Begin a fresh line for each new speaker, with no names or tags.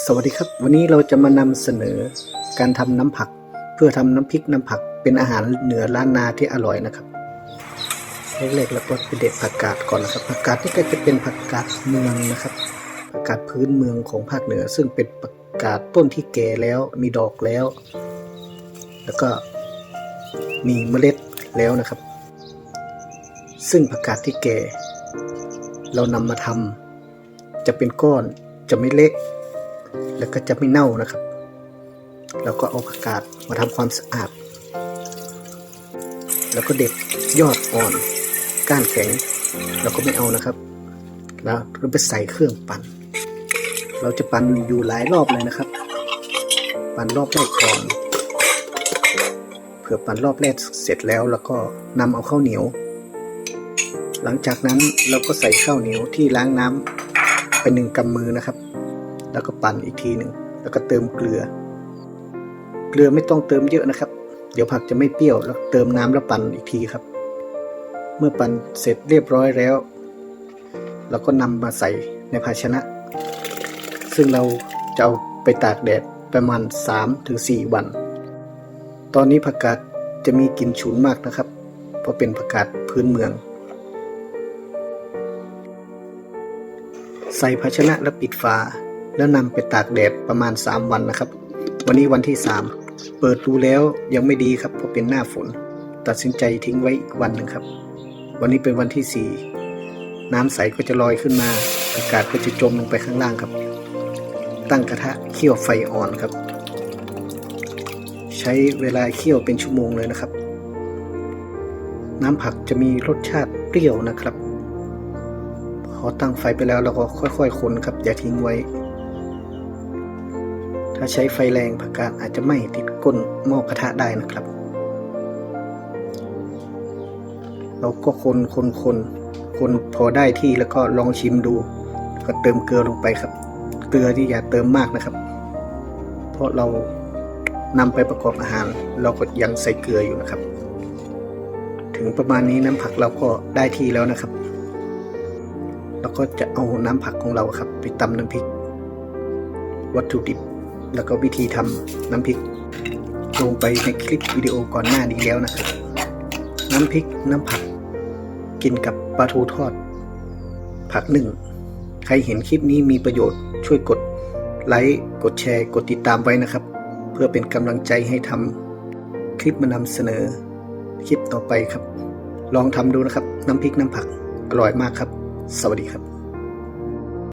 สวัสดีครับ วันนี้เราจะมานำเสนอการทำน้ำผัก เพื่อทำน้ำพริกน้ำผักเป็นอาหารเหนือล้านนาที่อร่อยนะครับแรกๆเราก็ไปเด็ดผักกาดก่อนนะครับผักกาดนี่ก็จะเป็นผักกาดเมืองนะครับผักกาดพื้นเมืองของภาคเหนือ ซึ่งเป็นผักกาดต้นที่แก่แล้วมีดอกแล้ว แล้วก็มีเมล็ดแล้วนะครับ ซึ่งผักกาดที่แก่ เรานำมาทำจะเป็นก้อนจะไม่เล็ก แล้วก็จะไม่เน่านะครับแล้วก็เอาผักกาดมาทำความสะอาด แล้วก็เด็ดยอดอ่อน ก้านแข็ง เราก็ไม่เอานะครับ แล้วเราไปใส่เครื่องปั่น เราจะปั่นอยู่หลายรอบเลยนะครับ ปั่นรอบแรกก่อนเผื่อปั่นรอบแรกเสร็จแล้วแล้วก็นำเอาข้าวเหนียว หลังจากนั้นเราก็ใส่ข้าวเหนียวที่ล้างน้ำไปหนึ่งกำมือนะครับ แล้วก็ปั่นอีกทีหนึ่งแล้วก็เติมเกลือ เกลือไม่ต้องเติมเยอะนะครับ เดี๋ยวผักจะไม่เปรี้ยวแล้วเติมน้ำแล้วปั่นอีกทีครับ เมื่อปั่นเสร็จเรียบร้อยแล้วเราก็นำมาใส่ในภาชนะ ซึ่งเราจะเอาไปตากแดดประมาณ 3-4 วัน ตอนนี้ผักกาดจะมีกลิ่นฉุนมากนะครับ เพราะเป็นผักกาดพื้นเมือง ใส่ภาชนะแล้วปิดฝา แล้วนำไปตากแดดประมาณ 3 วันนะครับ วันนี้วันที่ 3 เปิดดูแล้วยังไม่ดีครับเพราะเป็นหน้าฝน ตัดสินใจทิ้งไว้อีกวันหนึ่งครับ วันนี้เป็นวันที่ 4 น้ำใสก็จะลอยขึ้นมา อากาศก็จะจมลงไปข้างล่างครับ ตั้งกระทะเคี่ยวไฟอ่อนครับ ใช้เวลาเคี่ยวเป็นชั่วโมงเลยนะครับ น้ำผักจะมีรสชาติเปรี้ยวนะครับพอตั้งไฟไปแล้วเราก็ค่อยๆคนครับอย่าทิ้งไว้ ถ้าใช้ไฟแรงผักกาดอาจจะไหม้ติดก้นหม้อกระทะได้นะครับ เราก็คนคนคนคนพอได้ที่แล้วก็ลองชิมดู ก็เติมเกลือลงไปครับ เกลือที่อย่าเติมมากนะครับ เพราะเรานำไปประกอบอาหาร เราก็ยังใส่เกลืออยู่นะครับ ถึงประมาณนี้น้ำผักเราก็ได้ที่แล้วนะครับแล้วก็จะเอาน้ำผักของเราครับ ไปตำน้ำพริก วัตถุดิบ แล้วก็วิธีทำน้ำพริกลงไปในคลิปวิดีโอก่อนหน้านี้แล้วนะครับ น้ำพริกน้ำผัก กินกับปลาทูทอด ผักหนึ่ง ใครเห็นคลิปนี้มีประโยชน์ช่วยกดไลค์กดแชร์ กดติดตามไว้นะครับ เพื่อเป็นกำลังใจให้ทำคลิปมานำเสนอคลิปต่อไปครับ ลองทำดูนะครับ น้ำพริกน้ำผักอร่อยมากครับ สวัสดีครับ